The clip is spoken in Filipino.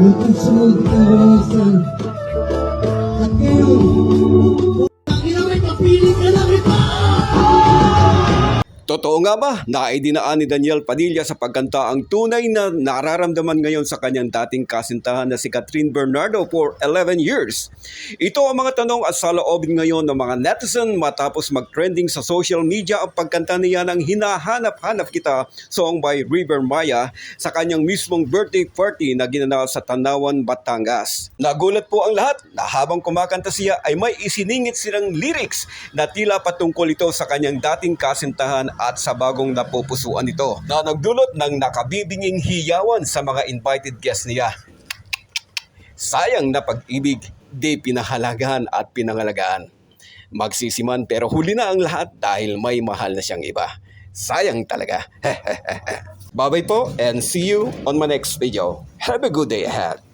We can sneak the reason. Thank you. Totoo nga ba na idinaan ni Daniel Padilla sa pagkanta ang tunay na nararamdaman ngayon sa kanyang dating kasintahan na si Catherine Bernardo for 11 years? Ito ang mga tanong at saloobin ngayon ng mga netizen matapos mag-trending sa social media ang pagkanta niya ng Hinahanap-Hanap Kita song by River Maya sa kanyang mismong birthday party na ginanap sa Tanawan, Batangas. Nagulat po ang lahat na habang kumakanta siya ay may isiningit silang lyrics na tila patungkol ito sa kanyang dating kasintahan at sa bagong napupusuan nito na nagdulot ng nakabibinging hiyawan sa mga invited guests niya. Sayang na pag-ibig, di pinahalagahan at pinangalagaan. Magsisiman pero huli na ang lahat dahil may mahal na siyang iba. Sayang talaga. Bye-bye po and see you on my next video. Have a good day ahead.